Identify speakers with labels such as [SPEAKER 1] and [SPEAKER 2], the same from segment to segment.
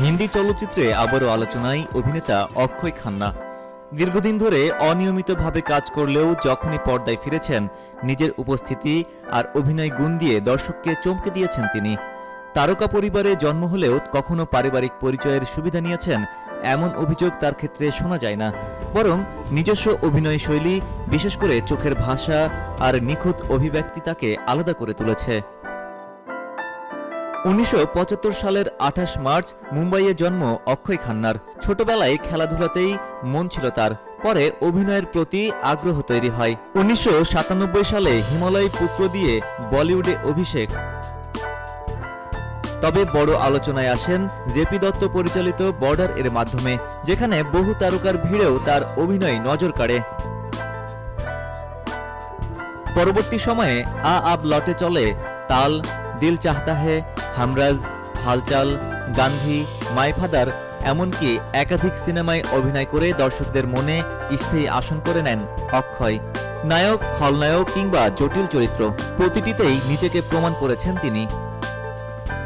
[SPEAKER 1] হিন্দি চলচ্চিত্রে আবারও আলোচনায় অভিনেতা অক্ষয় খান্না। দীর্ঘদিন ধরে অনিয়মিতভাবে কাজ করলেও যখনই পর্দায় ফিরেছেন নিজের উপস্থিতি আর অভিনয় গুণ দিয়ে দর্শককে চমকে দিয়েছেন তিনি। তারকা পরিবারে জন্ম হলেও কখনো পারিবারিক পরিচয়ের সুবিধা নিয়েছেন এমন অভিযোগ তার ক্ষেত্রে শোনা যায় না। বরং নিজস্ব অভিনয় শৈলী বিশেষ করে চোখের ভাষা আর নিখুঁত অভিব্যক্তি তাকে আলাদা করে তুলেছে। উনিশশো পঁচাত্তর সালের আঠাশ মার্চ মুম্বাইয়ে জন্ম অক্ষয় খান্নার। ছোটবেলায় খেলাধুলাতেই মন ছিল তার, পরে অভিনয়ের প্রতি আগ্রহ তৈরি হয়। উনিশশো সাতানব্বই সালে হিমালয় পুত্র দিয়ে বলিউডে অভিষেক। তবে বড় আলোচনায় আসেন জেপি দত্ত পরিচালিত বর্ডার এর মাধ্যমে, যেখানে বহু তারকার ভিড়েও তার অভিনয় নজর কাড়ে। পরবর্তী সময়ে আ আব লটে চলে তাল দিল চাহতা হে, হামরাজ, হালচাল, গান্ধী, মাই ফাদার, এমনকি একাধিক সিনেমায় অভিনয় করে দর্শকদের মনে স্থায়ী আসন করে নেন অক্ষয়। নায়ক, খলনায়ক কিংবা জটিল চরিত্র, প্রতিটিতেই নিজেকে প্রমাণ করেছেন তিনি।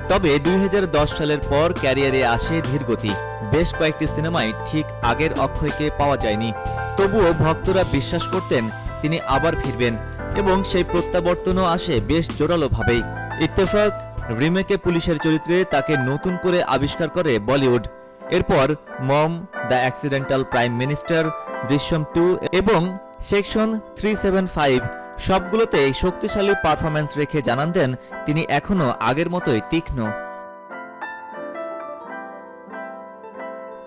[SPEAKER 1] তবে দুই হাজার দশ সালের পর ক্যারিয়ারে আসে ধীরগতি বেশ কয়েকটি সিনেমায় ঠিক আগের অক্ষয়কে পাওয়া যায়নি। তবুও ভক্তরা বিশ্বাস করতেন তিনি আবার ফিরবেন এবং সেই প্রত্যাবর্তনও আসে বেশ জোরালোভাবেই। ইত্তেফাক, রিমেকে পুলিশের চরিত্রে তাকে নতুন করে আবিষ্কার করে বলিউড। এরপর Mom, the accidental prime minister, Drishyam two এবং সেকশন থ্রি সেভেন ফাইভ সবগুলোতেই শক্তিশালী পারফরম্যান্স রেখে জানান দেন তিনি এখনও আগের মতোই তীক্ষ্ণ।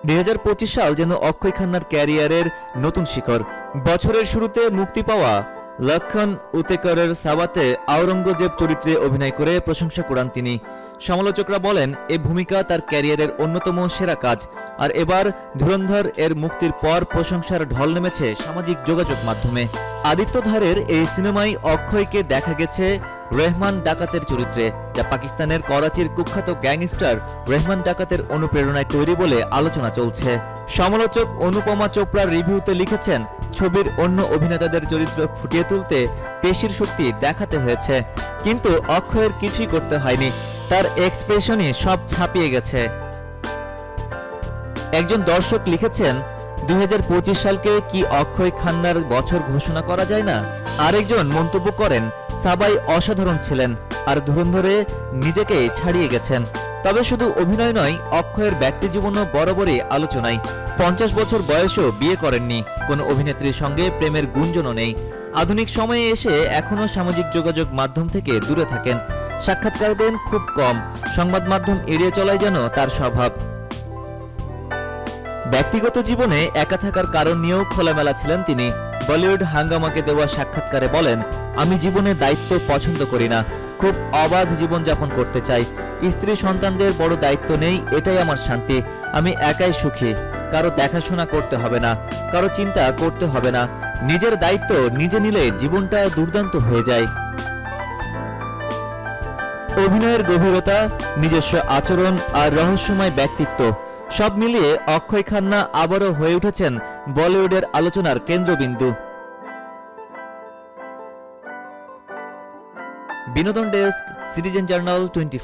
[SPEAKER 1] দুই হাজার পঁচিশ সাল যেন অক্ষয় খান্নার ক্যারিয়ারের নতুন শিখর। বছরের শুরুতে মুক্তি পাওয়া লক্ষণ উতেকরের সাবাতে আওরঙ্গজেব চরিত্রে অভিনয় করে প্রশংসা কুড়ান তিনি। সমালোচকরা বলেন, এ ভূমিকা তার ক্যারিয়ারের অন্যতম সেরা কাজ। আর এবার ধুরন্ধর এর মুক্তির পর প্রশংসার ঢল নেমেছে সামাজিক যোগাযোগ মাধ্যমে। আদিত্যধারের এই সিনেমায় অক্ষয়কে দেখা গেছে রেহমান ডাকাতের চরিত্রে, যা পাকিস্তানের করাচির কুখ্যাত গ্যাংস্টার রেহমান ডাকাতের অনুপ্রেরণায় তৈরি বলে আলোচনা চলছে। সমালোচক অনুপমা চোপড়ার রিভিউতে লিখেছেন, ছবির অন্য অভিনেতাদের চরিত্র ফুটিয়ে তুলতে পেশির শক্তি দেখাতে হয়েছে। কিন্তু অক্ষয়ের কিছুই করতে হয়নি, তার এক্সপ্রেশনই সব ছাপিয়ে গেছে। একজন দর্শক লিখেছেন, দুই হাজার পঁচিশ সালকে কি অক্ষয় খান্নার বছর ঘোষণা করা যায় না? আরেকজন মন্তব্য করেন সাবাই অসাধারণ ছিলেন আর ধুরন্ধরে নিজেকে ছাড়িয়ে গেছেন। তবে শুধু অভিনয় নয়, অক্ষয়ের ব্যক্তি জীবনও বরাবরই আলোচনায়। পঞ্চাশ বছর বয়সেও বিয়ে করেননি, কোনো অভিনেত্রীর সঙ্গে প্রেমের গুঞ্জনও নেই। আধুনিক সময়ে এসে এখনও সামাজিক যোগাযোগ মাধ্যম থেকে দূরে থাকেন। সাক্ষাৎকার দেন খুব কম, সংবাদ মাধ্যম এড়িয়ে চলাই যেন তার স্বভাব। ব্যক্তিগত জীবনে একা থাকার কারণ নিয়েও খোলামেলা ছিলেন তিনি। বলিউড হাঙ্গামাকে দেওয়া সাক্ষাৎকারে বলেন, আমি জীবনে দায়িত্ব পছন্দ করি না। খুব অবাধ জীবনযাপন করতে চাই। স্ত্রী সন্তানদের বড় দায়িত্ব নেই, এটাই আমার শান্তি। আমি একাই সুখী। কারও দেখাশোনা করতে হবে না। কারও চিন্তা করতে হবে না। নিজের দায়িত্ব নিজে নিলে জীবনটা দুর্দান্ত হয়ে যায়। অভিনয়ের গভীরতা, নিজস্ব আচরণ আর রহস্যময় ব্যক্তিত্ব। সব মিলিয়ে অক্ষয় খান্না আবারও হয়ে উঠেছেন বলিউডের আলোচনার কেন্দ্রবিন্দু। বিনোদন ডেস্ক, সিটিজেন জার্নাল টোয়েন্টি